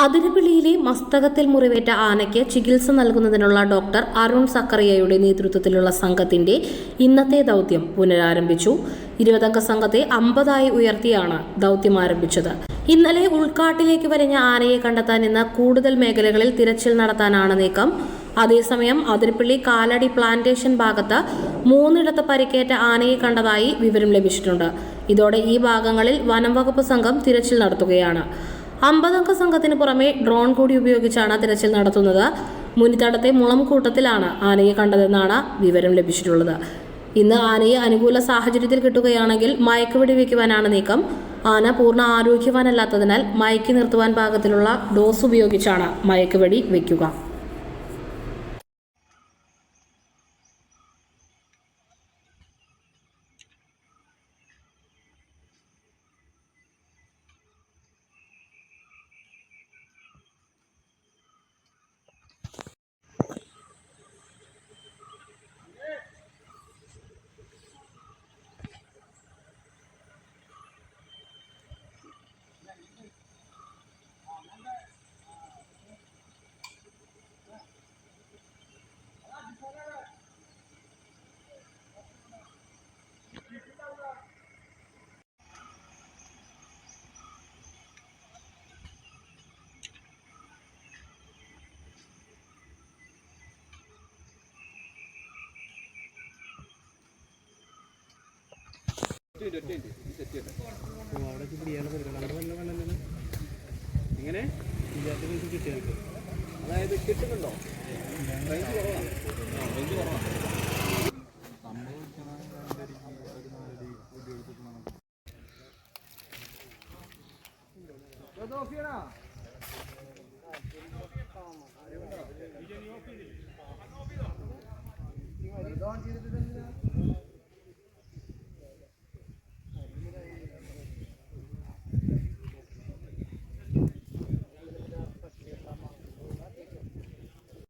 അതിരപ്പിള്ളിയിലെ മസ്തകത്തിൽ മുറിവേറ്റ ആനയ്ക്ക് ചികിത്സ നൽകുന്നതിനുള്ള ഡോക്ടർ അരുൺ സക്കറിയയുടെ നേതൃത്വത്തിലുള്ള സംഘത്തിന്റെ ഇന്നത്തെ ദൗത്യം പുനരാരംഭിച്ചു. ഇരുപതംഗ സംഘത്തെ അമ്പതായി ഉയർത്തിയാണ് ദൗത്യം ആരംഭിച്ചത്. ഇന്നലെ ഉൾക്കാട്ടിലേക്ക് വരഞ്ഞ ആനയെ കണ്ടെത്താൻ ഇന്ന് കൂടുതൽ മേഖലകളിൽ തിരച്ചിൽ നടത്താനാണ് നീക്കം. അതേസമയം അതിരപ്പള്ളി കാലടി പ്ലാന്റേഷൻ ഭാഗത്ത് മൂന്നിടത്ത് പരിക്കേറ്റ ആനയെ കണ്ടതായി വിവരം ലഭിച്ചിട്ടുണ്ട്. ഇതോടെ ഈ ഭാഗങ്ങളിൽ വനം വകുപ്പ് സംഘം തിരച്ചിൽ നടത്തുകയാണ്. അമ്പതംഗ സംഘത്തിന് പുറമെ ഡ്രോൺ കൂടി ഉപയോഗിച്ചാണ് തിരച്ചിൽ നടത്തുന്നത്. മുനിത്തടത്തെ മുളംകൂട്ടത്തിലാണ് ആനയെ കണ്ടതെന്നാണ് വിവരം ലഭിച്ചിട്ടുള്ളത്. ഇന്ന് ആനയെ അനുകൂല സാഹചര്യത്തിൽ കിട്ടുകയാണെങ്കിൽ മയക്കുവെടി വയ്ക്കുവാനാണ് നീക്കം. ആന പൂർണ ആരോഗ്യവാനല്ലാത്തതിനാൽ മയക്കി നിർത്തുവാൻ പാകത്തിലുള്ള ഡോസ് ഉപയോഗിച്ചാണ് മയക്കുവെടി വയ്ക്കുക ഇങ്ങനെ അതായത് കിട്ടുന്നുണ്ടോ റേഞ്ച് കുറവാണ് റേഞ്ച് കുറവാണ്